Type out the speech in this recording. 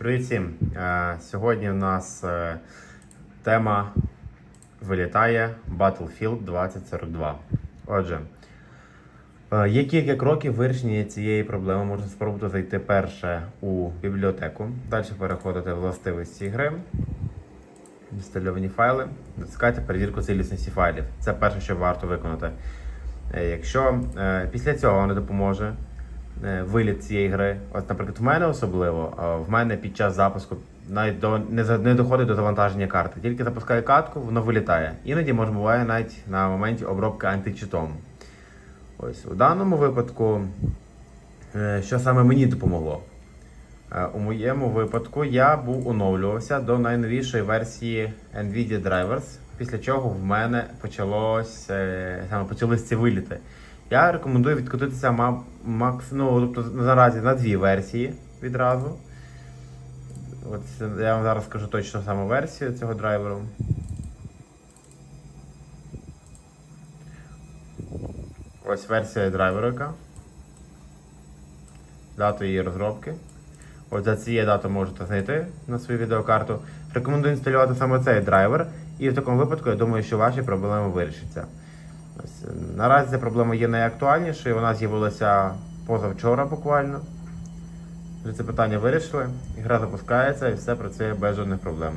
Привіт! Е, Сьогодні у нас е, тема вилітає Battlefield 2042. Отже, е, є кілька кроків вирішення цієї проблеми. Можна спробувати зайти перше у бібліотеку, далі переходити в властивості гри, інстальовані файли, натискати перевірку цілісності файлів. Це перше, що варто виконати. Е, Якщо е, після цього не допоможе е, виліт цієї гри, от, наприклад, в мене особливо, в мене під час запуску навіть до не, не доходить до завантаження карти. Тільки запускаю катку, воно вилітає. Іноді може буває навіть на моменті обробки античитом. Ось у даному випадку, е, що саме мені допомогло? Е, У моєму випадку я був оновлювався до найновішої версії NVIDIA Drivers, після чого в мене почалось, е, саме почались ці виліти. Я рекомендую відкотитися ма- макс, ну, тобто наразі на дві версії відразу. От я вам зараз скажу точно саму версію цього драйверу. Ось версія драйверу, яка. Дату її розробки. От за цією датою можете знайти на свою відеокарту. Рекомендую інсталювати саме цей драйвер, і в такому випадку я думаю, що ваші проблеми вирішаться. Ось, е, наразі ця проблема є найактуальнішою, вона з'явилася позавчора буквально. Вже це питання вирішили, гра запускається і все працює без жодних проблем.